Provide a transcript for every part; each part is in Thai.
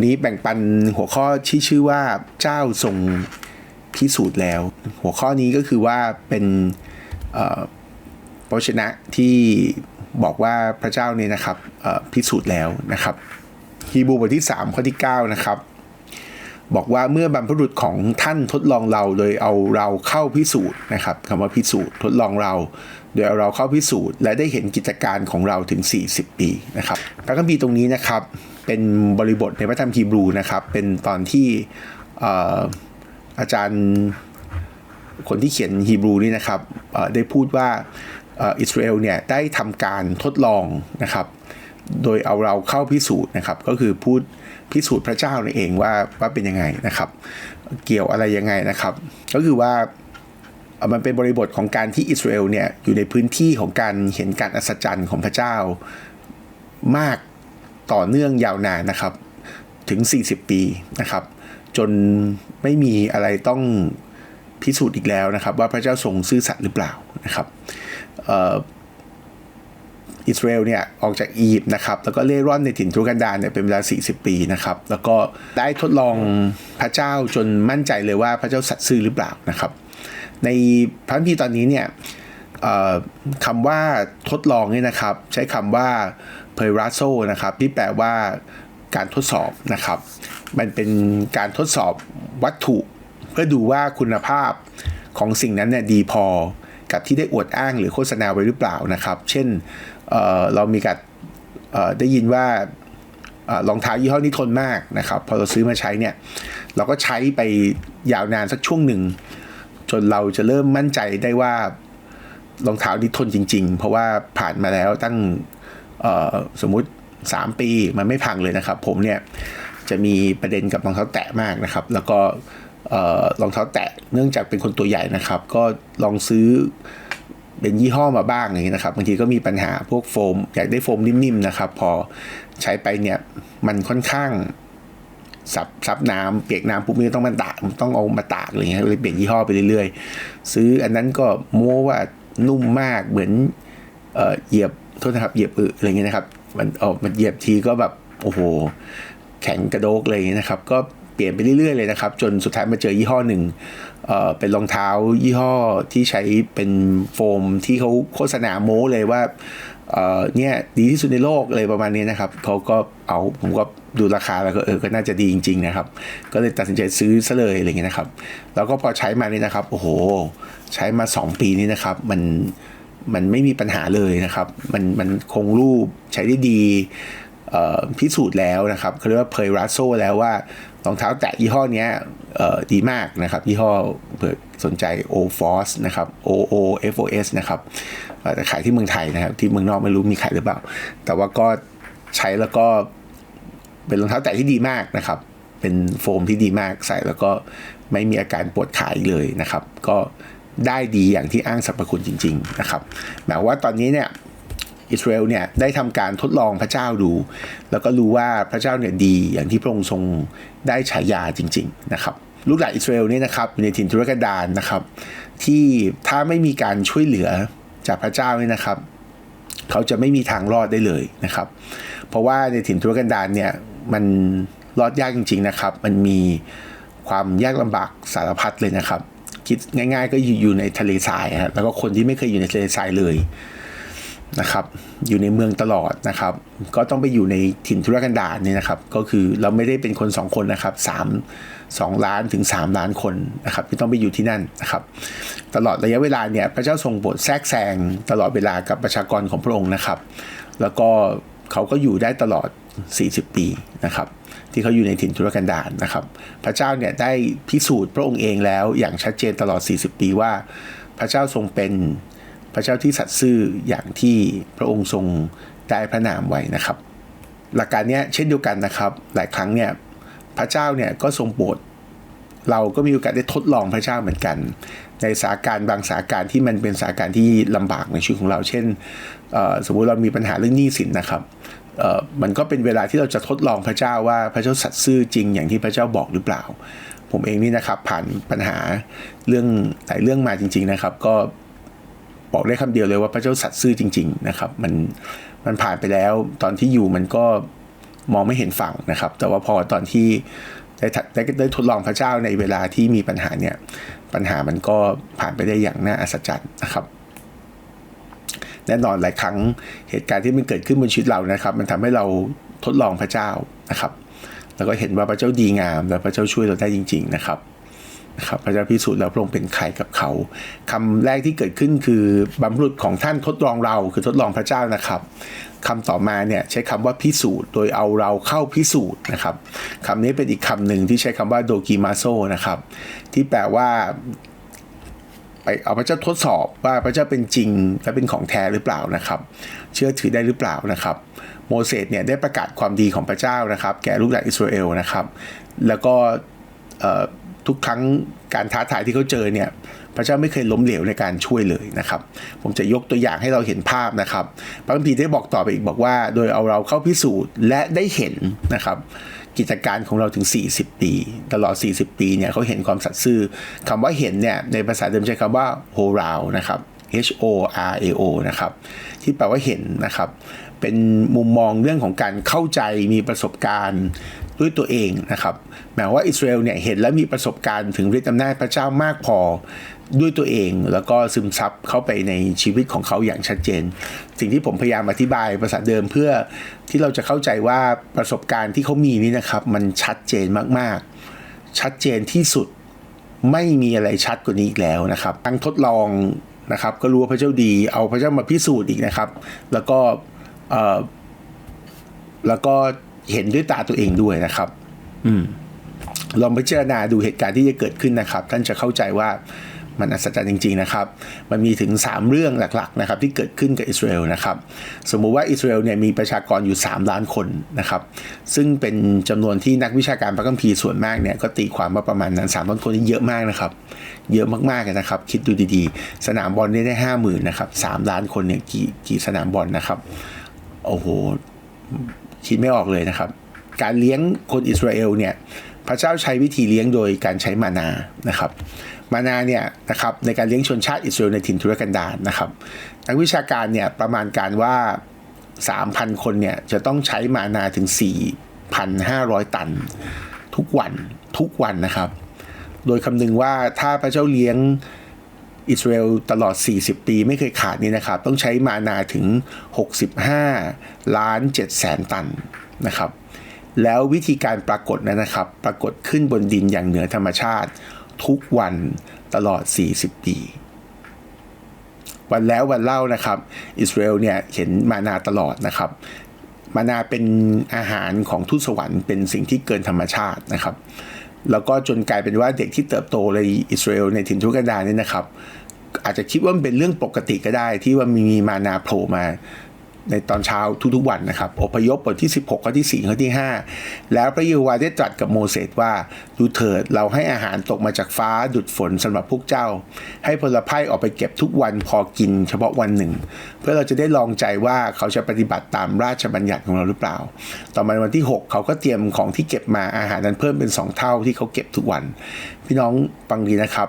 นี้แบ่งปันหัวข้อที่ชื่อว่าเจ้าทรงพิสูจน์แล้ว หัวข้อนี้ก็คือว่าเป็นพระชนะที่บอกว่าพระเจ้าเนี่ยนะครับพิสูจน์แล้วนะครับฮีบูบทที่ 3 ข้อที่ 9 นะครับ บอกว่าเมื่อบรรพบุรุษของท่านทดลองเราโดยเอาเราเข้าพิสูจน์นะครับคำว่าพิสูจน์ทดลองเรา โดยเอาเราเข้าพิสูจน์ และได้เห็นกิจการของเราถึง 40 ปีนะครับพระคัมภีร์ตรงนี้นะครับ เป็นบริบทในพระธรรมฮีบรูนะครับ เป็นตอนที่อาจารย์คนที่เขียนฮีบรูนี่นะครับได้พูดว่าอิสราเอลเนี่ยได้ทำการทดลองนะครับ โดยเอาเราเข้าพิสูจน์นะครับ ก็คือพูดพิสูจน์พระเจ้านั่เองว่าว่าเป็นยังไงนะครับ เกี่ยวอะไรยังไงนะครับ ก็คือว่ามันเป็นบริบทของการที่อิสราเอลเนี่ยอยู่ในพื้นที่ของการเห็นการอัศจรรย์ของพระเจ้ามาก ต่อเนื่องยาวนานนะครับ ถึง 40 ปีนะครับ จนไม่มีอะไรต้องพิสูจน์อีกแล้วนะครับ ว่าพระเจ้าทรงซื่อสัตย์หรือเปล่านะครับอิสราเอลเนี่ยออกจากอียิปต์นะครับแล้วก็เล่ร่อนในถิ่นทุรกันดารเนี่ยเป็นเวลา 40 ปีนะครับ แล้วก็ได้ทดลองพระเจ้าจนมั่นใจเลยว่าพระเจ้าสัตย์ซื่อหรือเปล่านะครับ ในพระคัมภีร์ตอนนี้เนี่ยคำว่าทดลองเนี่ยนะครับ ใช้คำว่า p e r a s o นะครับที่แปลว่าการทดสอบนะครับ มันเป็นการทดสอบวัตถุ เพื่อดูว่าคุณภาพของสิ่งนั้นเนี่ยดีพอกับที่ได้อวดอ้างหรือโฆษณาไว้หรือเปล่านะครับ เช่นเออเรามีการเออได้ยินว่าเอ่อรองเท้ายี่ห้อนี้ทนมากนะครับพอเราซื้อมาใช้เนี่ยเราก็ใช้ไปยาวนานสักช่วงหนึ่ง จนเราจะเริ่มมั่นใจได้ว่ารองเท้านี้ทนจริง ๆ เพราะว่าผ่านมาแล้วตั้ง สมมุติ 3 ปีมันไม่พังเลยนะครับ ผมเนี่ยจะมีประเด็นกับรองเท้าแตะมากนะครับ แล้วก็เอ่อรองเท้าแตะเนื่องจากเป็นคนตัวใหญ่นะครับ ก็ลองซื้อเป็นยี่ห้อมาบ้างอย่างนี้นะครับบางทีก็มีปัญหาพวกโฟม อยากได้โฟมนิ่มๆนะครับ พอใช้ไปเนี่ยมันค่อนข้างซับซับน้ำเปียกน้ำปุ๊บนี่ต้องมาตากต้องเอามาตากอะไรเงี้ยเลยเปลี่ยนยี่ห้อไปเรื่อยๆ ซื้ออันนั้นก็โม้ว่านุ่มมากเหมือนเออเหยียบ โทษนะครับเหยียบอึอะไรเงี้ยนะครับ มันออกมันเหยียบทีก็แบบโอ้โห แข็งกระโดกเลยนะครับ ก็เปลี่ยนไปเรื่อยๆเลยนะครับ จนสุดท้ายมาเจอยี่ห้อหนึ่งเอ่อเป็นรองเท้ายี่ห้อที่ใช้เป็นโฟมที่เขาโฆษณาโม้เลยว่าเอ่อเนี่ยดีที่สุดในโลกเลยประมาณนี้นะครับเขาก็เอาผมก็ดูราคาแล้วก็เออก็น่าจะดีจริง ๆ นะครับ ก็เลยตัดสินใจซื้อซะเลยอะไรเงี้ยนะครับ แล้วก็พอใช้มานี่นะครับ โอ้โห ใช้มา 2 ปีนี้นะครับ มัน มันไม่มีปัญหาเลยนะครับ มันมันคงรูปใช้ได้ดีพิสูจน์แล้วนะครับเขาเรียกว่าเพยรัสโซแล้วว่ารองเท้าแตะยี่ห้อนี้ดีมากนะครับ ยี่ห้อเผื่อสนใจ O Force นะครับ O O F O S นะครับอ่อแต่ขายที่เมืองไทยนะครับ ที่เมืองนอกไม่รู้มีขายหรือเปล่า แต่ว่าก็ใช้แล้วก็เป็นรองเท้าแตะที่ดีมากนะครับ เป็นโฟมที่ดีมากใส่แล้วก็ไม่มีอาการปวดขาอีกเลยนะครับ ก็ ได้ดีอย่างที่อ้างสรรพคุณจริง ๆ นะครับหมายว่าตอนนี้เนี่ยอิสราเอลเนี่ยได้ทำการทดลองพระเจ้าดู แล้วก็รู้ว่าพระเจ้าเนี่ยดีอย่างที่พระองค์ทรงได้ฉายาจริง ๆ นะครับ ลูกหลานอิสราเอลเนี่ยนะครับในถิ่นทุรกันดารนะครับ ที่ถ้าไม่มีการช่วยเหลือจากพระเจ้าเนี่ยนะครับ เขาจะไม่มีทางรอดได้เลยนะครับ เพราะว่าในถิ่นทุรกันดารเนี่ยมันรอดยากจริง ๆ นะครับ มันมีความยากลำบากสารพัดเลยนะครับ คิดง่าย ๆ ก็อยู่อยู่ในทะเลทรายฮะแล้วก็คนที่ไม่เคยอยู่ในทะเลทรายเลยนะครับ อยู่ในเมืองตลอดนะครับ ก็ต้องไปอยู่ในถิ่นทุรกันดารเนี่ยนะครับ ก็คือเราไม่ได้เป็นคนสองคนนะครับสามสองล้านถึงสามล้านคนนะครับที่ต้องไปอยู่ที่นั่นนะครับ ตลอดระยะเวลาเนี่ยพระเจ้าทรงโปรดแทรกแซงตลอดเวลากับประชากรของพระองค์นะครับ แล้วก็เขาก็อยู่ได้ตลอด 40 ปีนะครับ ที่เขาอยู่ในถิ่นทุรกันดารนะครับ พระเจ้าเนี่ยได้พิสูจน์พระองค์เองแล้วอย่างชัดเจนตลอด 40 ปีว่า พระเจ้าทรงเป็นพระเจ้าที่สัตย์ซื่ออย่างที่พระองค์ทรงได้พระนามไว้นะครับ หลักการนี้เช่นเดียวกันนะครับ หลายครั้งเนี่ยพระเจ้าเนี่ยก็ทรงโปรดเราก็มีโอกาสได้ทดลองพระเจ้าเหมือนกัน ในสาการบางสาการที่มันเป็นสาการที่ลำบากในชีวิตของเรา เช่น สมมุติเรามีปัญหาเรื่องหนี้สินนะครับ มันก็เป็นเวลาที่เราจะทดลองพระเจ้าว่าพระเจ้าสัตย์ซื่อจริงอย่างที่พระเจ้าบอกหรือเปล่า ผมเองนี่นะครับผ่านปัญหาเรื่องหลายเรื่องมาจริง ๆนะครับ ก็บอกได้คำเดียวเลยว่าพระเจ้าสัตย์ซื่อจริง ๆนะครับ มันมันผ่านไปแล้วตอนที่อยู่มันก็มองไม่เห็นฝั่งนะครับ แต่ว่าพอตอนที่ได้ได้ได้ทดลองพระเจ้าในเวลาที่มีปัญหาเนี่ยปัญหามันก็ผ่านไปได้อย่างน่าอัศจรรย์นะครับ แน่นอนหลายครั้งเหตุการณ์ที่มันเกิดขึ้นบนชีวิตเรานะครับ มันทำให้เราทดลองพระเจ้านะครับ แล้วก็เห็นว่าพระเจ้าดีงาม และพระเจ้าช่วยเราได้จริง ๆ นะครับนะครับพระเจ้าพิสูจน์แล้วพระองค์เป็นใครกับเขาคำแรกที่เกิดขึ้นคือบรรพบุรุษของท่านทดลองเราคือทดลองพระเจ้านะครับคำต่อมาเนี่ยใช้คำว่าพิสูจน์โดยเอาเราเข้าพิสูจน์นะครับคำนี้เป็นอีกคำหนึ่งที่ใช้คำว่าโดกิมาโซนะครับที่แปลว่า ไปเอาพระเจ้าทดสอบว่าพระเจ้าเป็นจริงและเป็นของแท้หรือเปล่านะครับ เชื่อถือได้หรือเปล่านะครับ โมเสสเนี่ยได้ประกาศความดีของพระเจ้านะครับ แก่ลูกหลานอิสราเอลนะครับ แล้วก็ทุกครั้งการท้าทายที่เขาเจอเนี่ยพระเจ้าไม่เคยล้มเหลวในการช่วยเลยนะครับ ผมจะยกตัวอย่างให้เราเห็นภาพนะครับพระคัมภีร์ได้บอกต่อไปอีกบอกว่า โดยเอาเราเข้าพิสูจน์และได้เห็นนะครับ กิจการของเราถึง 40 ปี ตลอด 40 ปีเนี่ยเขาเห็นความสัตย์ซื่อคำว่าเห็นเนี่ยในภาษาเดิมใช้คำว่า h o r a o นะครับ H O R A O นะครับ ที่แปลว่าเห็นนะครับ เป็นมุมมองเรื่องของการเข้าใจมีประสบการณ์ด้วยตัวเองนะครับแม้ว่าอิสราเอลเนี่ยเห็นและมีประสบการณ์ถึงฤทธิ์อำนาจพระเจ้ามากพอ ด้วยตัวเองแล้วก็ซึมซับเข้าไปในชีวิตของเขาอย่างชัดเจน สิ่งที่ผมพยายามอธิบายภาษาเดิมเพื่อที่เราจะเข้าใจว่าประสบการณ์ที่เขามีนี่นะครับ มันชัดเจนมากๆ ชัดเจนที่สุดไม่มีอะไรชัดกว่านี้อีกแล้วนะครับทั้งทดลองนะครับ ก็รู้ว่าพระเจ้าดี เอาพระเจ้ามาพิสูจน์อีกนะครับ แล้วก็แล้วก็เห็นด้วยตาตัวเองด้วยนะครับ อืมลองพิจารณาดูเหตุการณ์ที่จะเกิดขึ้นนะครับ ท่านจะเข้าใจว่า มันอัศจรรย์จริงๆนะครับ มันมีถึง 3 เรื่องหลักๆนะครับที่เกิดขึ้นกับอิสราเอลนะครับ สมมุติว่าอิสราเอลเนี่ยมีประชากรอยู่ 3 ล้านคนนะครับ ซึ่งเป็นจำนวนที่นักวิชาการพระคัมภีร์ส่วนมากเนี่ยก็ตีความว่าประมาณนั้น3ล้านคนนี่เยอะมากนะครับ เยอะมากๆนะครับ คิดดูดีๆ สนามบอลนี่ได้ห้าหมื่นนะครับสามล้านคนเนี่ยกี่กี่สนามบอลนะครับโอ้โหคิดไม่ออกเลยนะครับ การเลี้ยงคนอิสราเอลเนี่ยพระเจ้าใช้วิธีเลี้ยงโดยการใช้มานานะครับ มานาเนี่ยนะครับในการเลี้ยงชนชาติอิสราเอลในถิ่นทุรกันดารนะครับนักวิชาการเนี่ยประมาณการว่า 3,000 คนเนี่ยจะต้องใช้มานาถึง 4,500 ตัน ทุกวันทุกวันนะครับ โดยคำนึงว่าถ้าพระเจ้าเลี้ยงอิสราเอลตลอด 40 ปีไม่เคยขาดนี่นะครับ ต้องใช้มานาถึง 65 ล้าน7แสนตันนะครับ แล้ววิธีการปรากฏนะครับ ปรากฏขึ้นบนดินอย่างเหนือธรรมชาติ ทุกวันตลอด 40 ปี วันแล้ววันเล่านะครับ อิสราเอลเนี่ยเห็นมานาตลอดนะครับ มานาเป็นอาหารของทูตสวรรค์เป็นสิ่งที่เกินธรรมชาตินะครับ แล้วก็จนกลายเป็นว่าเด็กที่เติบโตในอิสราเอลในถิ่นทุรกันดารนี่นะครับ อาจจะคิดว่าเป็นเรื่องปกติก็ได้ที่ว่ามีมานาโผล่มา ในตอนเช้าทุกๆวันนะครับอพยพบทที่ 16 ข้อที่ 4 ข้อที่ 5 แล้วพระเยโฮวาห์ได้ตรัสกับโมเสสว่าดูเถิดเราให้อาหารตกมาจากฟ้าดุดฝนสำหรับพวกเจ้า ให้พลไพ่ออกไปเก็บทุกวันพอกินเฉพาะวันหนึ่ง เพื่อเราจะได้ลองใจว่าเขาจะปฏิบัติตามราชบัญญัติของเราหรือเปล่า ต่อมาวันที่ 6 เขาก็เตรียมของที่เก็บมาอาหารนั้นเพิ่มเป็น 2 เท่าที่เขาเก็บทุกวัน พี่น้องฟังดีนะครับ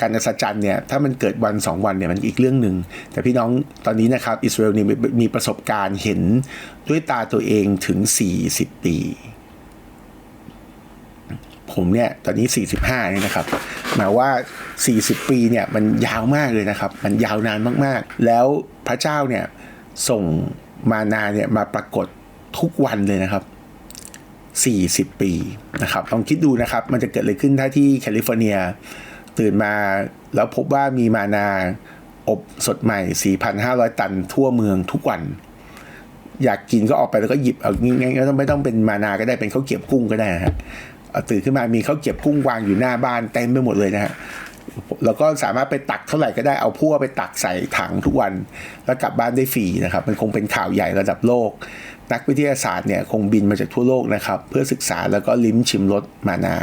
การอัศจรรย์เนี่ยถ้ามันเกิดวัน 2 วันเนี่ยมันอีกเรื่องหนึ่งแต่พี่น้องตอนนี้นะครับอิสราเอลนี่มีประสบการณ์เห็นด้วยตาตัวเองถึง 40 ปี ผมเนี่ยตอนนี้ 45นี่นะครับหมายว่า 40 ปีเนี่ยมันยาวมากเลยนะครับ มันยาวนานมากๆ แล้วพระเจ้าเนี่ยส่งมานาเนี่ยมาปรากฏทุกวันเลยนะครับ40 ปีนะครับลองคิดดูนะครับ มันจะเกิดอะไรขึ้นถ้าที่แคลิฟอร์เนีย ตื่นมา แล้วพบว่ามีมานาอบสดใหม่ 4,500 ตันทั่วเมืองทุกวัน อยากกินก็ออกไปแล้วก็หยิบเอาง่ายๆก็ต้องไม่ต้องเป็นมานาก็ได้เป็นข้าวเกี๊ยวกุ้งก็ได้ฮะตื่นขึ้นมามีข้าวเกี๊ยวกุ้งวางอยู่หน้าบ้านเต็มไปหมดเลยนะฮะแล้วก็สามารถไปตักเท่าไหร่ก็ได้เอาพั่วไปตักใส่ถังทุกวัน แล้วกลับบ้านได้ฟรีนะครับ มันคงเป็นข่าวใหญ่ระดับโลก นักวิทยาศาสตร์เนี่ยคงบินมาจากทั่วโลกนะครับ เพื่อศึกษาแล้วก็ลิ้มชิมรสมานา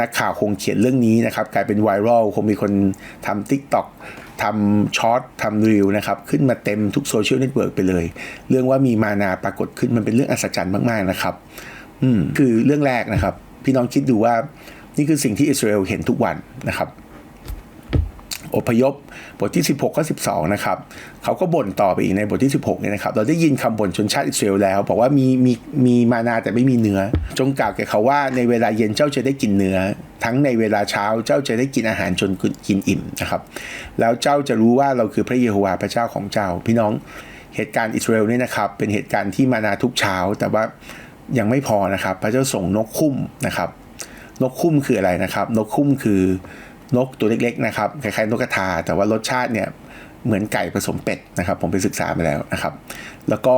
นักข่าวคงเขียนเรื่องนี้นะครับ กลายเป็นไวรัลคงมีคนทำ Tik t o อกทำช็อตทำรีวนะครับ ขึ้นมาเต็มทุกโซเชียลเน็ตเวิร์กไปเลย เรื่องว่ามีมานาปรากฏขึ้นมันเป็นเรื่องอัศจรรย์มาก ๆ นะครับ อืมคือเรื่องแรกนะครับ พี่น้องคิดดูว่านี่คือสิ่งที่อิสราเอลเห็นทุกวันนะครับ อพยพบทที่ 16ข้อ12 นะครับเขาก็บ่นต่อไปอีกในบทที่ 16เนี่ยนะครับ เราได้ยินคำบ่นชนชาติอิสราเอลแล้ว บอกว่ามีมีมีมานาแต่ไม่มีเนื้อ จงกล่าวแก่เขาว่าในเวลาเย็นเจ้าจะได้กินเนื้อ ทั้งในเวลาเช้าเจ้าจะได้กินอาหารจนกินอิ่มนะครับ แล้วเจ้าจะรู้ว่าเราคือพระเยโฮวาห์พระเจ้าของเจ้า พี่น้องเหตุการณ์อิสราเอลเนี่ยนะครับ เป็นเหตุการณ์ที่มานาทุกเช้า แต่ว่ายังไม่พอนะครับ พระเจ้าส่งนกคุ้มนะครับ นกคุ้มคืออะไรนะครับ นกคุ้มคือ นกตัวเล็กๆนะครับคล้ายๆนกกระทา แต่ว่ารสชาติเนี่ยเหมือนไก่ผสมเป็ดนะครับผมไปศึกษามาแล้วนะครับ แล้วก็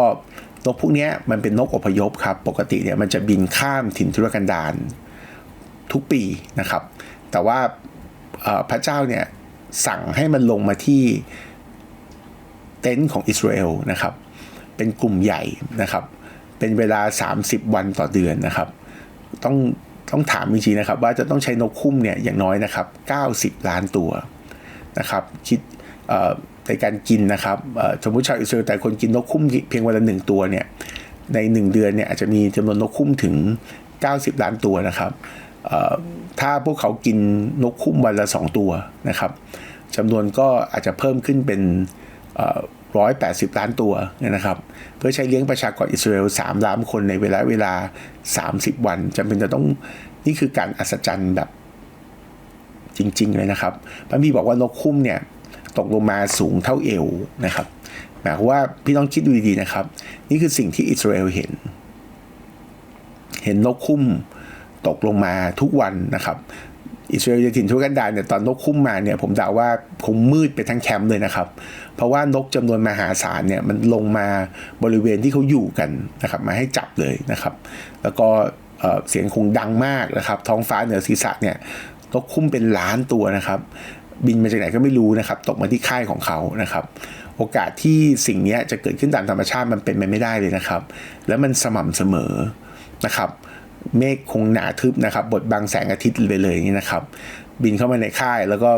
นกพวกนี้มันเป็นนกอพยพครับปกติเนี่ยมันจะบินข้ามถิ่นทุรกันดารทุกปีนะครับ แต่ว่าพระเจ้าเนี่ยสั่งให้มันลงมาที่เต็นท์ของอิสราเอลนะครับ เป็นกลุ่มใหญ่นะครับ เป็นเวลา 30 วันต่อเดือนนะครับ ต้อง ต้องถามจริงๆนะครับ ว่าจะต้องใช้นกคุ้มเนี่ยอย่างน้อยนะครับ 90 ล้านตัวนะครับคิดในการกินนะครับสมมติชาวอิสราเอลแต่คนกินนกคุ้มเพียงวันละหนึ่งตัวเนี่ยใน 1 เดือนเนี่ยอาจจะมีจำนวนนกคุ้มถึง 90 ล้านตัวนะครับถ้าพวกเขากินนกคุ้มวันละ 2 ตัวนะครับจำนวนก็อาจจะเพิ่มขึ้นเป็น ร้อยแปดสิบล้านตัวนะครับ เพื่อใช้เลี้ยงประชากรอิสราเอลสามล้านคนในเวลาเวลา 30 วันจำเป็นจะต้องนี่คือการอัศจรรย์แบบจริง ๆ เลยนะครับพระมีบอกว่านกคุ้มเนี่ยตกลงมาสูงเท่าเอวนะครับหมายความว่าพี่ต้องคิดดูดีๆนะครับ นี่คือสิ่งที่อิสราเอลเห็น เห็นนกคุ้มตกลงมาทุกวันนะครับ อิสราเอลจะถิ่นทุกันดารเนี่ยตอนนกคุ้มมาเนี่ยผมเดาว่าคงมืดไปทั้งแคมป์เลยนะครับ เพราะว่านกจำนวนมหาศาลเนี่ยมันลงมาบริเวณที่เขาอยู่กันนะครับมาให้จับเลยนะครับ แล้วก็เสียงคงดังมากนะครับ ท้องฟ้าเหนือศีรษะเนี่ยนกคุ้มเป็นล้านตัวนะครับ บินมาจากไหนก็ไม่รู้นะครับ ตกมาที่ค่ายของเขานะครับ โอกาสที่สิ่งนี้จะเกิดขึ้นตามธรรมชาติมันเป็นไปไม่ได้เลยนะครับ แล้วมันสม่ำเสมอนะครับเเมฆคงหนาทึบนะครับ บดบังแสงอาทิตย์ไปเลยนี่นะครับ บินเข้ามาในค่ายแล้วก็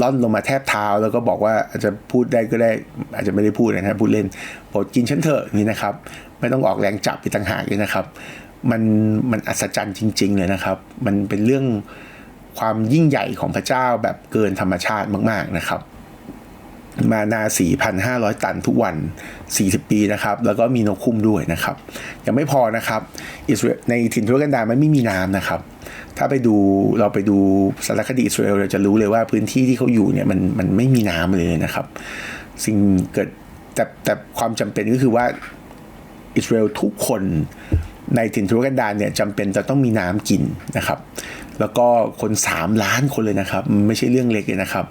ล่อนลงมาแทบเท้า แล้วก็บอกว่าอาจจะพูดได้ก็ได้อาจจะไม่ได้พูดนะครับพูดเล่นโปรดกินฉันเถอะนี่นะครับ ไม่ต้องออกแรงจับไปต่างหากเลยนะครับ มันมันอัศจรรย์จริง ๆ เลยนะครับ มันเป็นเรื่องความยิ่งใหญ่ของพระเจ้าแบบเกินธรรมชาติมาก ๆนะครับ มานา 4,500 ตันทุกวัน 40 ปีนะครับ แล้วก็มีนกคุ้มด้วยนะครับ ยังไม่พอนะครับในถิ่นทุรกันดารมันไม่มีน้ำนะครับ ถ้าไปดูเราไปดูสารคดีอิสราเอลเราจะรู้เลยว่าพื้นที่ที่เขาอยู่เนี่ยมันมันไม่มีน้ำเลยนะครับ สิ่งเกิดแต่แต่ความจำเป็นก็คือว่าอิสราเอลทุกคน ในถิ่นทุรกันดารเนี่ยจำเป็นจะต้องมีน้ำกินนะครับ แล้วก็คน 3 ล้านคนเลยนะครับ ไม่ใช่เรื่องเล็กเลยนะครับ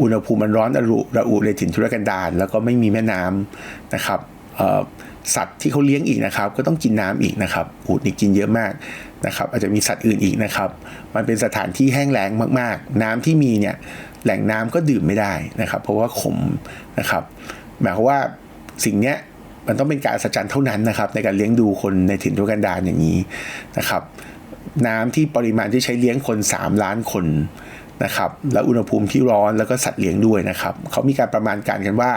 อุณหภูมิมันร้อนระอุระอุในถิ่นทุรกันดารแล้วก็ไม่มีแม่น้ำนะครับสัตว์ที่เขาเลี้ยงอีกนะครับ ก็ต้องกินน้ำอีกนะครับอูดนี่กินเยอะมากนะครับ อาจจะมีสัตว์อื่นอีกนะครับ มันเป็นสถานที่แห้งแล้งมาก ๆ น้ำที่มีเนี่ยแหล่งน้ำก็ดื่มไม่ได้นะครับ เพราะว่าขมนะครับ หมายความว่าสิ่งเนี้ย มันต้องเป็นการสัจจันเท่านั้นนะครับ ในการเลี้ยงดูคนในถิ่นทุกันดารอย่างนี้นะครับ น้ำที่ปริมาณที่ใช้เลี้ยงคน 3 ล้านคนนะครับแล้วอุณหภูมิที่ร้อนแล้วก็สัตว์เลี้ยงด้วยนะครับเขามีการประมาณการกันว่า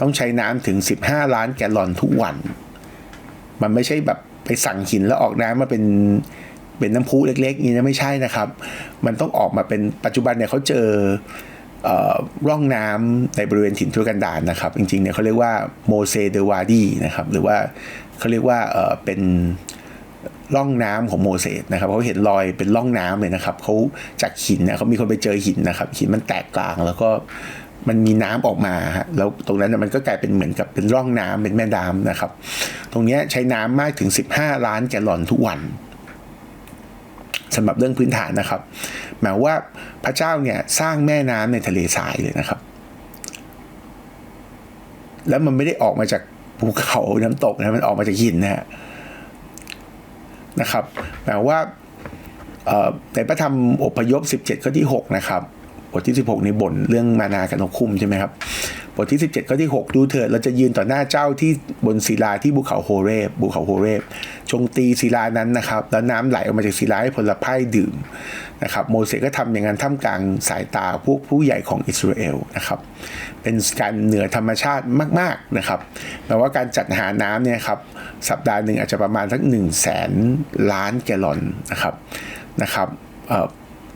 ต้องใช้น้ำถึง 15 ล้านแกลลอนทุกวัน มันไม่ใช่แบบไปสั่งหินแล้วออกน้ำมาเป็นเป็นน้ำพุเล็กๆนี่นะไม่ใช่นะครับ มันต้องออกมาเป็นปัจจุบันเนี่ยเขาเจอ ร่องน้ำในบริเวณถิ่นทุรกันดารนะครับ จริงๆเนี่ยเขาเรียกว่าโมเซเดวาดีนะครับหรือว่าเขาเรียกว่าเป็นร่องน้ำของโมเสสนะครับเขาเห็นรอยเป็นร่องน้ำเลยนะครับเขาจากหินนะเขามีคนไปเจอหินนะครับหินมันแตกกลางแล้วก็มันมีน้ำออกมาฮะแล้วตรงนั้นมันก็กลายเป็นเหมือนกับเป็นร่องน้ำเป็นแม่น้ำนะครับ ตรงนี้ใช้น้ำมากถึง 15 ล้านแกลลอนทุกวัน สำหรับเรื่องพื้นฐานนะครับ หมายว่าพระเจ้าเนี่ยสร้างแม่น้ำในทะเลทรายเลยนะครับ แล้วมันไม่ได้ออกมาจากภูเขาน้ำตกนะมันออกมาจากหินนะฮะนะครับแปลว่าในพระธรรมอพยพ 17 ข้อที่ 6 นะครับบทที่ 16 ในบ่นเรื่องมานากับนกคุ้มใช่ไหมครับ บทที่ 17 ข้อที่ 6 ดูเถิดเราจะยืนต่อหน้าเจ้าที่บนศิลาที่ภูเขาโฮเรบภูเขาโฮเรบ จงตีศิลานั้นนะครับ แล้วน้ำไหลออกมาจากศิลาให้ผลไม้ดื่มนะครับโมเสสก็ทำอย่างนั้นท่ามกลางสายตาพวกผู้ใหญ่ของอิสราเอลนะครับเป็นการเหนือธรรมชาติมากๆนะครับแปลว่าการจัดหาน้ำเนี่ยครับสัปดาห์หนึ่งอาจจะประมาณสัก1 0 0 0 0แสนล้านแกลลอนนะครับนะครับ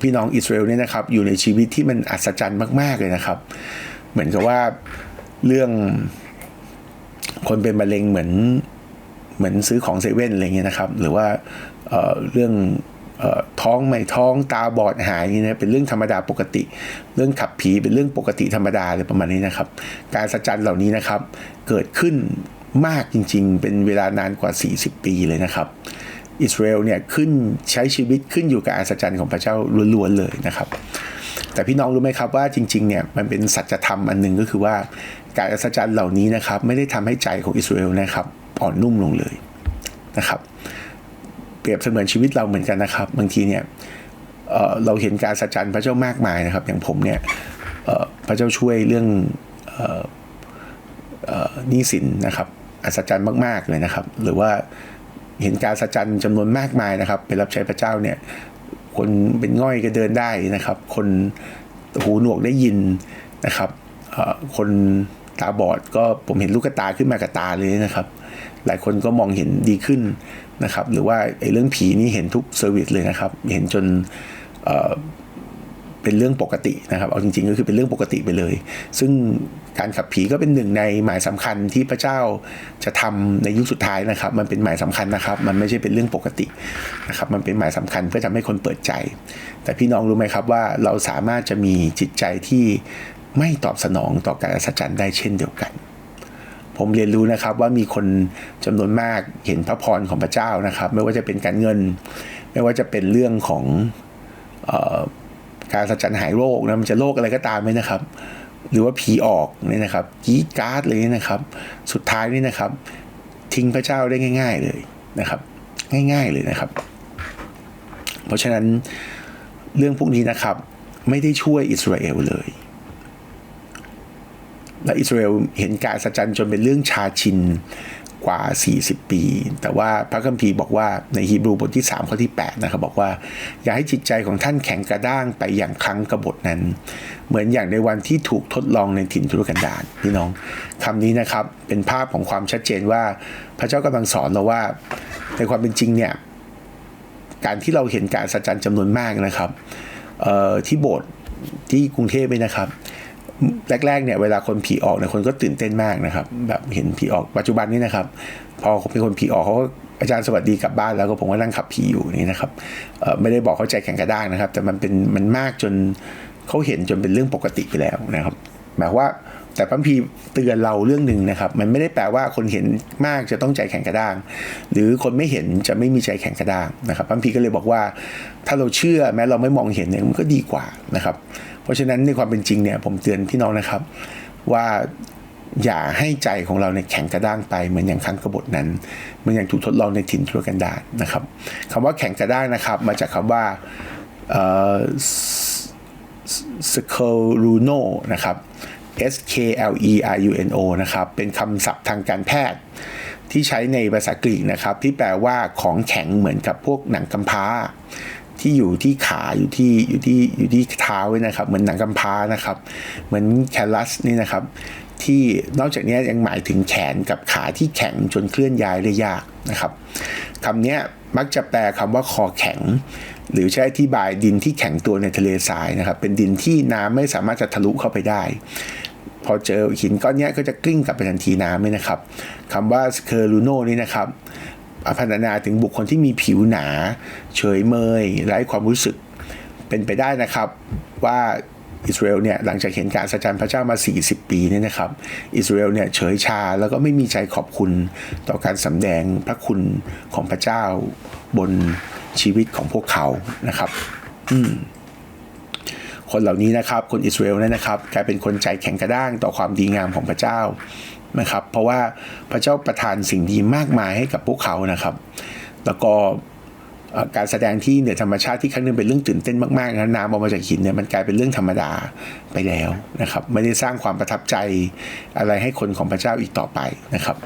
พี่น้องอิสราเอลเนี่ยนะครับอยู่ในชีวิตที่มันอัศจรรย์มาก ๆ เลยนะครับ เหมือนกับว่าเรื่องคนเป็นมะเร็งเหมือนเหมือนซื้อของเซเว่นอะไรเงี้ยนะครับ หรือว่าเเรื่องท้องไม่ท้องตาบอดหายนี่นะเป็นเรื่องธรรมดาปกติ เรื่องขับผีเป็นเรื่องปกติธรรมดาอะไรประมาณนี้นะครับ การสัจจันเหล่านี้นะครับ เกิดขึ้นมากจริง ๆ เป็นเวลานานกว่า 40 ปีเลยนะครับอิสราเอลเนี่ยขึ้นใช้ชีวิตขึ้นอยู่กับอาศจรรย์ของพระเจ้าล้วนๆเลยนะครับ แต่พี่น้องรู้ไหมครับว่าจริงๆเนี่ยมันเป็นสัจธรรมอันหนึ่งก็คือว่าการอัศจรรย์เหล่านี้นะครับไม่ได้ทำให้ใจของอิสราเอลนะครับอ่อนนุ่มลงเลยนะครับ เปรียบเสมือนชีวิตเราเหมือนกันนะครับ บางทีเนี่ยเเราเห็นการสัจจันพระเจ้ามากมายนะครับ อย่างผมเนี่ยพระเจ้าช่วยเรื่องหนี้สินนะครับอัศจรรย์มาก ๆเลยนะครับ หรือว่าเห็นการสัจจันจำนวนมากมายนะครับ ไปรับใช้พระเจ้าเนี่ย คนเป็นง่อยก็เดินได้นะครับ คนหูหนวกได้ยินนะครับคนตาบอดก็ผมเห็นลูกตาขึ้นมากับตาเลยนะครับ หลายคนก็มองเห็นดีขึ้นนะครับ หรือว่าไอ้เรื่องผีนี่เห็นทุกเซอร์วิสเลยนะครับ เห็นจน เป็นเรื่องปกตินะครับ เอาจริงๆก็คือเป็นเรื่องปกติไปเลย ซึ่งการขับผีก็เป็นหนึ่งในหมายสำคัญที่พระเจ้าจะทำในยุคสุดท้ายนะครับ มันเป็นหมายสำคัญนะครับ มันไม่ใช่เป็นเรื่องปกตินะครับ มันเป็นหมายสำคัญเพื่อทำให้คนเปิดใจ แต่พี่น้องรู้ไหมครับว่าเราสามารถจะมีจิตใจที่ไม่ตอบสนองต่อการอัศจรรย์ได้เช่นเดียวกัน ผมเรียนรู้นะครับว่ามีคนจำนวนมากเห็นพระพรของพระเจ้านะครับ ไม่ว่าจะเป็นการเงิน ไม่ว่าจะเป็นเรื่องของ การสัจจันหายโรคนะมันจะโรคอะไรก็ตามไหมนะครับ หรือว่าผีออกเนี่ยนะครับกีการ์ดเลยนะครับ สุดท้ายนี่นะครับ ทิ้งพระเจ้าได้ง่าย ๆเลยนะครับ ง่าย ๆเลยนะครับ เพราะฉะนั้นเรื่องพวกนี้นะครับ ไม่ได้ช่วยอิสราเอลเลยและอิสราเอลเห็นการสัจจันจนเป็นเรื่องชาชิน กว่า 40 ปี แต่ว่าพระคัมภีร์บอกว่าในฮีบรูบทที่ 3 ข้อที่ 8 นะครับ บอกว่า อย่าให้จิตใจของท่านแข็งกระด้างไปอย่างครั้งกบฏนั้น เหมือนอย่างในวันที่ถูกทดลองในถิ่นทุรกันดารพี่น้องคำนี้นะครับเป็นภาพของความชัดเจนว่าพระเจ้ากำลังสอนเราว่า ในความเป็นจริงเนี่ยการที่เราเห็นการสัจจันจำนวนมากนะครับที่โบสถ์ที่กรุงเทพเลยนะครับ แรกๆเนี่ยเวลาคนผีออกเนี่ยคนก็ตื่นเต้นมากนะครับ แบบเห็นผีออกปัจจุบันนี้นะครับ พอเป็นคนผีออกเขาอาจารย์สวัสดีกลับบ้านแล้วก็ผมก็นั่งขับผีอยู่นี่นะครับไม่ได้บอกเขาใจแข็งกระด้างนะครับ แต่มันเป็นมันมากจนเขาเห็นจนเป็นเรื่องปกติไปแล้วนะครับ หมายว่า แต่พัมพีเตือนเราเรื่องหนึ่งนะครับ มันไม่ได้แปลว่าคนเห็นมากจะต้องใจแข็งกระด้าง หรือคนไม่เห็นจะไม่มีใจแข็งกระด้างนะครับพัมพีก็เลยบอกว่า ถ้าเราเชื่อแม้เราไม่มองเห็นเนี่ยมันก็ดีกว่านะครับ เพราะฉะนั้นในความเป็นจริงเนี่ยผมเตือนพี่น้องนะครับว่าอย่าให้ใจของเราในแข็งกระด้างไปเหมือนอย่างครั้งกบฏนั้นเหมือนอย่างถูกทดลองในถิ่นทุรกันดารนะครับคำว่าแข็งกระด้างนะครับ มาจากคำว่าสเคลูโนนะครับ S K L E R U N O นะครับ เป็นคำศัพท์ทางการแพทย์ ที่ใช้ในภาษากรีกนะครับ ที่แปลว่าของแข็งเหมือนกับพวกหนังกำพร้า ที่อยู่ที่ขาอยู่ที่อยู่ที่อยู่ที่เท้านะครับ เหมือนหนังกำพร้านะครับ เหมือนแคลัสนี่นะครับ ที่นอกจากนี้ยังหมายถึงแขนกับขาที่แข็งจนเคลื่อนย้ายได้ยากนะครับคำนี้มักจะแปลคำว่าคอแข็ง หรือใช้อธิบายดินที่แข็งตัวในทะเลทรายนะครับ เป็นดินที่น้ำไม่สามารถจะทะลุเข้าไปได้ พอเจอหินก้อนนี้ก็จะกลิ้งกลับไปทันทีน้ำเลยนะครับคำว่าเคอร์ลูโนนี่นะครับพันนาถึงบุคคลที่มีผิวหนา เฉยเมยไร้ความรู้สึกเป็นไปได้นะครับว่าอิสราเอลเนี่ยหลังจากเห็นการสัจจ์พระเจ้ามา 40 ปีนี่นะครับ อิสราเอลเนี่ยเฉยชาแล้วก็ไม่มีใจขอบคุณต่อการสำแดงพระคุณของพระเจ้าบน ชีวิตของพวกเขานะครับ อืมคนเหล่านี้นะครับ คนอิสราเอลนี่นะครับกลายเป็นคนใจแข็งกระด้างต่อความดีงามของพระเจ้านะครับ เพราะว่าพระเจ้าประทานสิ่งดีมากมายให้กับพวกเขานะครับ แล้วก็การแสดงที่เหนือธรรมชาติที่ครั้งนึงเป็นเรื่องตื่นเต้นมากๆนะน้ำออกมาจากหินเนี่ยมันกลายเป็นเรื่องธรรมดาไปแล้วนะครับ ไม่ได้สร้างความประทับใจอะไรให้คนของพระเจ้าอีกต่อไปนะครับ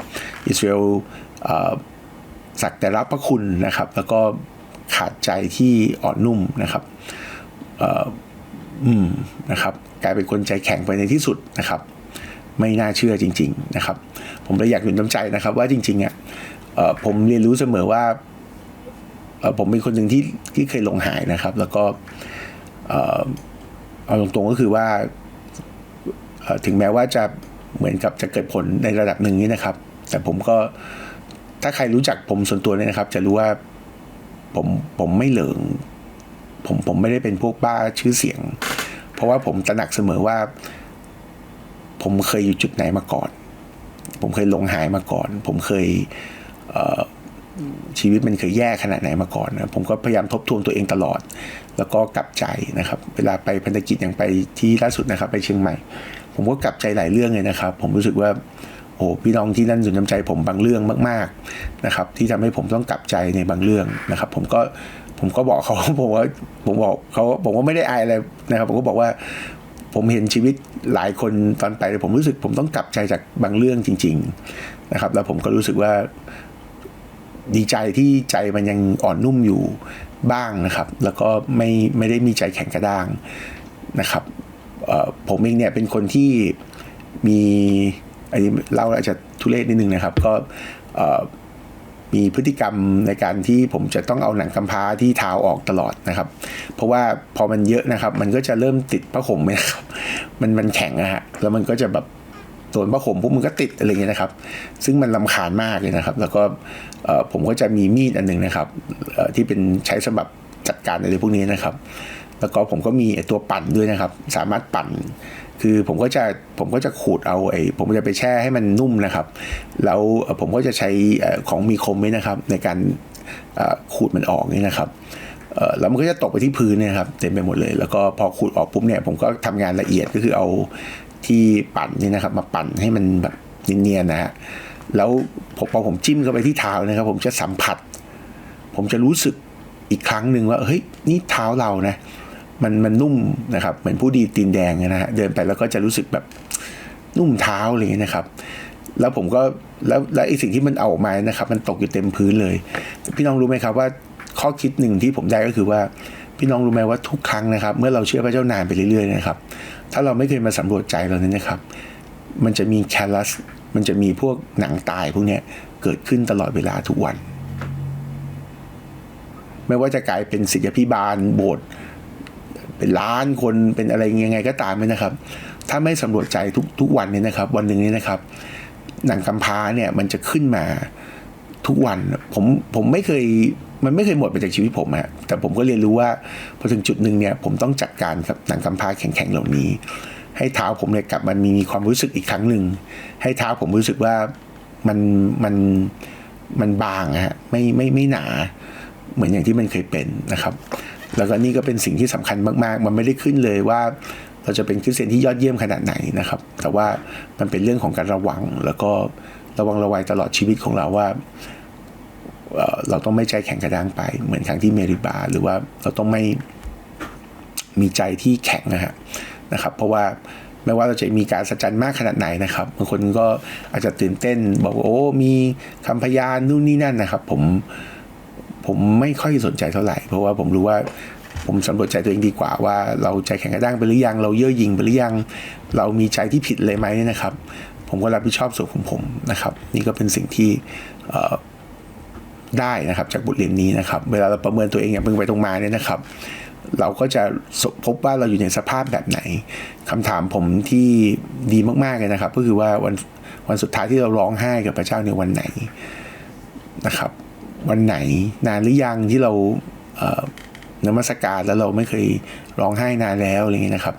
อิสราเอลสักแต่รับพระคุณนะครับ แล้วก็ ขาดใจที่อ่อนนุ่มนะครับอืมนะครับ กลายเป็นคนใจแข็งไปในที่สุดนะครับ ไม่น่าเชื่อจริง ๆนะครับ ผมเลยอยากหนุนน้ำใจนะครับ ว่าจริงๆอะผมเรียนรู้เสมอว่าผมเป็นคนหนึ่งที่ที่เคยลงหายนะครับ แล้วก็เอาตรงๆก็คือว่าถึงแม้ว่าจะเหมือนกับจะเกิดผลในระดับหนึ่งนี้นะครับ แต่ผมก็ถ้าใครรู้จักผมส่วนตัวเนี่ยนะครับ จะรู้ว่า ผมผมไม่เหลิง ผมผมไม่ได้เป็นพวกบ้าชื่อเสียง เพราะว่าผมตระหนักเสมอว่า ผมเคยอยู่จุดไหนมาก่อน ผมเคยลงหายมาก่อน ผมเคยเชีวิตมันเคยแย่ขนาดไหนมาก่อนนะผมก็พยายามทบทวนตัวเองตลอด แล้วก็กลับใจนะครับ เวลาไปพันธกิจอย่างไปที่ล่าสุดนะครับ ไปเชียงใหม่ ผมก็กลับใจหลายเรื่องเลยนะครับ ผมรู้สึกว่า โอ้พี่น้องที่นั่นสนน้ำใจผมบางเรื่องมาก ๆนะครับ ที่ทำให้ผมต้องกลับใจในบางเรื่องนะครับ ผมก็ผมก็บอกเขาผมว่าผมบอกเขาผมก็ไม่ได้อายอะไรนะครับ ผมก็บอกว่าผมเห็นชีวิตหลายคนตอนไปผมรู้สึก ผมต้องกลับใจจากบางเรื่องจริง ๆนะครับ แล้วผมก็รู้สึกว่าดีใจที่ใจมันยังอ่อนนุ่มอยู่บ้างนะครับ แล้วก็ไม่ไม่ได้มีใจแข็งกระด้างนะครับผมเองเนี่ยเป็นคนที่มี อันนี้เล่าอาจจะทุเรศนิดนึงนะครับ ก็มีพฤติกรรมในการที่ผมจะต้องเอาหนังกำพร้าที่เท้าออกตลอดนะครับ เพราะว่าพอมันเยอะนะครับ มันก็จะเริ่มติดผ้าห่มนะครับ มันมันแข็งนะฮะแล้วมันก็จะแบบโดนผ้าห่มปุ๊บมันก็ติดอะไรเงี้ยนะครับ ซึ่งมันลำคาญมากเลยนะครับ แล้วก็ผมก็จะมีมีดอันหนึ่งนะครับที่เป็นใช้สำหรับจัดการอะไรพวกนี้นะครับ แล้วก็ผมก็มีตัวปั่นด้วยนะครับ สามารถปั่น คือผมก็จะผมก็จะขูดเอาไอ้ผมจะไปแช่ให้มันนุ่มนะครับ แล้วผมก็จะใช้อ่อของมีคมไว้นะครับ ในการขูดมันออกนี่นะครับแล้วมันก็จะตกไปที่พื้นเนี่ยครับเต็มไปหมดเลย แล้วก็พอขูดออกปุ๊บเนี่ยผมก็ทำงานละเอียดก็คือเอาที่ปั่นนี่นะครับ มาปั่นให้มันแบบเนียนๆนะฮะแล้วผมพอผมจิ้มเข้าไปที่เท้านะครับ ผมจะสัมผัส ผมจะรู้สึกอีกครั้งหนึ่งว่าเฮ้ยนี่เท้าเรานะ มันมันนุ่มนะครับ เหมือนผู้ดีตีนแดงนะฮะเดินไปแล้วก็จะรู้สึกแบบนุ่มเท้าเงี้ยนะครับ แล้วผมก็แล้วแล้วไอ้สิ่งที่มันเอาออกมานะครับ มันตกอยู่เต็มพื้นเลย พี่น้องรู้ไหมครับว่าข้อคิดหนึ่งที่ผมได้ก็คือว่าพี่น้องรู้ไหมว่าทุกครั้งนะครับ เมื่อเราเชื่อพระเจ้านานไปเรื่อยๆนะครับ ถ้าเราไม่เคยมาสำรวจใจเราเนี่ยนะครับ มันจะมีแคลัส มันจะมีพวกหนังตายพวกเนี้ยเกิดขึ้นตลอดเวลาทุกวัน ไม่ว่าจะกลายเป็นศิษยพิบาลโบสถ์ เป็นล้านคนเป็นอะไรยังไงก็ตามเลยนะครับ ถ้าไม่สำรวจใจทุกทุกวันเนี่ยนะครับ วันหนึ่งเนี่ยนะครับ หนังกำพร้าเนี่ยมันจะขึ้นมาทุกวันผมผมไม่เคยมันไม่เคยหมดไปจากชีวิตผมอะแต่ผมก็เรียนรู้ว่าพอถึงจุดหนึ่งเนี่ยผมต้องจัดการกับหนังกำพร้าแข็งๆเหล่านี้ ให้เท้าผมเนี่ยกลับมันมีความรู้สึกอีกครั้งหนึ่งให้เท้าผมรู้สึกว่ามันมันมันบางฮะไม่ไม่ไม่หนา เหมือนอย่างที่มันเคยเป็นนะครับ แล้วก็นี่ก็เป็นสิ่งที่สำคัญมาก ๆ มันไม่ได้ขึ้นเลยว่า เราจะเป็นคริสเตียนที่ยอดเยี่ยมขนาดไหนนะครับ แต่ว่ามันเป็นเรื่องของการระวัง แล้วก็ระวังระวัยตลอดชีวิตของเราว่าเอ่อเราต้องไม่ใจแข็งกระด้างไป เหมือนครั้งที่เมริบา หรือว่าเราต้องไม่มีใจที่แข็งนะฮะนะครับ เพราะว่าไม่ว่าเราจะมีการสัจจันมากขนาดไหนนะครับบางคนก็อาจจะตื่นเต้น บอกว่าโอ้มีคำพยานนู่นนี่นั่นนะครับ ผม ผมไม่ค่อยสนใจเท่าไหร่ เพราะว่าผมรู้ว่าผมสำรวจใจตัวเองดีกว่าว่าเราใจแข็งกระด้างไปหรือยัง เราเย่อหยิ่งไปหรือยัง เรามีใจที่ผิดเลยไหมนะครับ ผมก็รับผิดชอบส่วนของผมนะครับ นี่ก็เป็นสิ่งที่ได้นะครับจากบทเรียนนี้นะครับ เวลาเราประเมินตัวเองอย่างตรงไปตรงมาเนี่ยนะครับ เราก็จะพบว่าเราอยู่ในสภาพแบบไหนคำถามผมที่ดีมากๆเลยนะครับ ก็คือว่าวันวันสุดท้ายที่เราร้องไห้กับพระเจ้าในวันไหนนะครับ วันไหนนานหรือยังที่เราเนมัสการแล้วเราไม่เคยร้องไห้นานแล้วอะไรเงี้ยนะครับ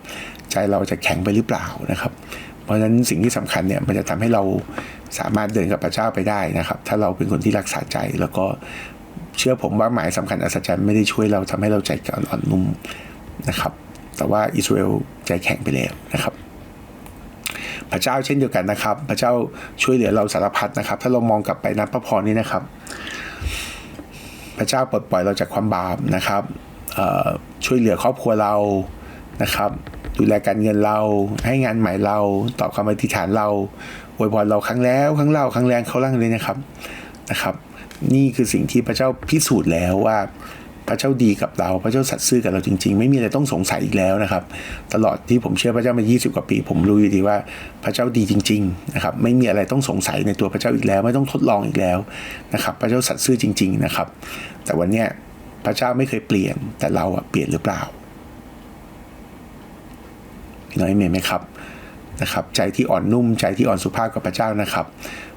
ใจเราจะแข็งไปหรือเปล่านะครับ เพราะฉะนั้นสิ่งที่สำคัญเนี่ยมันจะทำให้เราสามารถเดินกับพระเจ้าไปได้นะครับ ถ้าเราเป็นคนที่รักษาใจแล้วก็เชื่อผมว่าหมายสำคัญอัศจรรย์ไม่ได้ช่วยเราทำให้เราใจอ่อนนุ่มนะครับ แต่ว่าอิสราเอลใจแข็งไปแล้วนะครับ พระเจ้าเช่นเดียวกันนะครับ พระเจ้าช่วยเหลือเราสารพัดนะครับ ถ้าเรามองกลับไปนับพระพรนี้นะครับ พระเจ้าปลดปล่อยเราจากความบาปนะครับช่วยเหลือครอบครัวเรานะครับ ดูแลการเงินเราให้งานใหม่เราตอบคำอธิษฐานเราอวยพรเราครั้งแล้วครั้งเล่าครั้งแรงเขาล่างเลยนะครับนะครับ นี่คือสิ่งที่พระเจ้าพิสูจน์แล้วว่า ระเจ้าดีกับเรา พระเจ้าสัตย์ซื่อกับเราจริง ๆ ไม่มีอะไรต้องสงสัยอีกแล้วนะครับ ตลอดที่ผมเชื่อพระเจ้ามา 20 กว่าปี ผมรู้อยู่ดีว่าพระเจ้าดีจริงๆนะครับไม่มีอะไรต้องสงสัยในตัวพระเจ้าอีกแล้ว ไม่ต้องทดลองอีกแล้วนะครับพระเจ้าสัตย์ซื่อจริง ๆนะครับ แต่วันเนี้ยพระเจ้าไม่เคยเปลี่ยนแต่เราอะเปลี่ยนหรือเปล่าพี่น้องเอเมนไหมครับนะครับ ใจที่อ่อนนุ่มใจที่อ่อนสุภาพกับพระเจ้านะครับ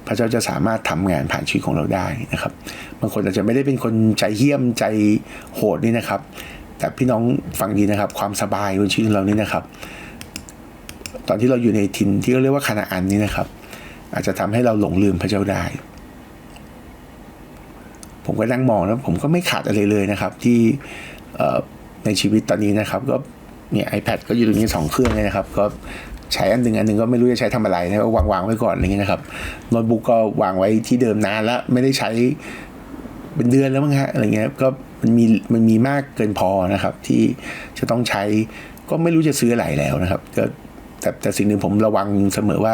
พระเจ้าจะสามารถทำงานผ่านชีวิตของเราได้นะครับบางคนอาจจะไม่ได้เป็นคนใจเหี้ยมใจโหดนี่นะครับ แต่พี่น้องฟังดีนะครับ ความสบายบนชีวิตเรานี่นะครับ ตอนที่เราอยู่ในถิ่นที่เขาเรียกว่าคานาอันนี่นะครับ อาจจะทำให้เราหลงลืมพระเจ้าได้ ผมก็นั่งมองแล้วผมก็ไม่ขาดอะไรเลยนะครับ ที่ในชีวิตตอนนี้นะครับ ก็เนี่ย iPad ก็อยู่ตรงนี้สองเครื่องเลยนะครับ ก็ ใช้อันหนึ่งอันหนึ่งก็ไม่รู้จะใช้ทำอะไรนะก็วางวางไว้ก่อนอย่างเงี้ยนะครับโน้ตบุ๊กก็วางไว้ที่เดิมนานแล้วไม่ได้ใช้เป็นเดือนแล้วมั้งฮะอะไรเงี้ยก็มันมีมันมีมากเกินพอนะครับ ที่จะต้องใช้ก็ไม่รู้จะซื้ออะไรแล้วนะครับ ก็แต่แต่สิ่งหนึ่งผมระวังเสมอว่า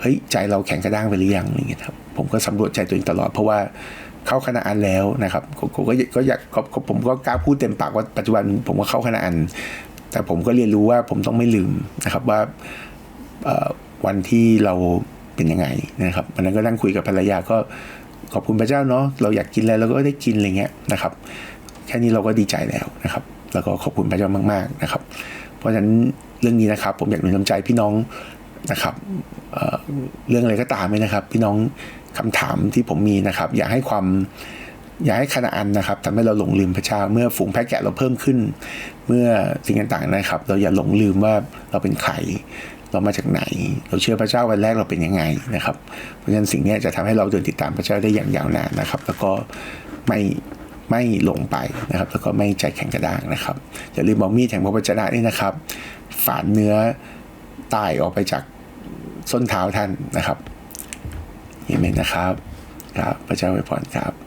เฮ้ยใจเราแข็งกระด้างไปหรือยังอะไรเงี้ยครับผมก็สำรวจใจตัวเองตลอดเพราะว่าเข้าคณะอันแล้วนะครับผมก็ก็อยากก็ก็ผมก็กล้าพูดเต็มปากว่าปัจจุบันผมก็เข้าคณะอัน แต่ผมก็เรียนรู้ว่าผมต้องไม่ลืมนะครับว่าวันที่เราเป็นยังไงนะครับวันนั้นก็นั่งคุยกับภรรยาก็ขอบคุณพระเจ้าเนาะเราอยากกินอะไรเราก็ได้กินอะไรเงี้ยนะครับ แค่นี้เราก็ดีใจแล้วนะครับ แล้วก็ขอบคุณพระเจ้ามากๆนะครับ เพราะฉะนั้นเรื่องนี้นะครับ ผมอยากหนุนน้ำใจพี่น้องนะครับเเรื่องอะไรก็ตามเลยนะครับ พี่น้องคำถามที่ผมมีนะครับ อย่าให้ความ อย่าให้คณะอันนะครับทำให้เราหลงลืมพระเจ้า เมื่อฝูงแพะแกะเราเพิ่มขึ้น เมื่อสิ่งต่างๆนะครับ เราอย่าหลงลืมว่าเราเป็นใครเรามาจากไหน เราเชื่อพระเจ้าวันแรกเราเป็นยังไงนะครับ เพราะฉะนั้นสิ่งนี้จะทำให้เราเดินติดตามพระเจ้าได้อย่างยาวนานนะครับ แล้วก็ไม่ไม่หลงไปนะครับ แล้วก็ไม่ใจแข็งกระด้างนะครับอย่าลืมเอามีดแห่งพระวจนะนี่นะครับ ฝานเนื้อตายออกไปจากส้นเท้าท่านนะครับเอเมนนะครับ ครับพระเจ้าไว้พรครับ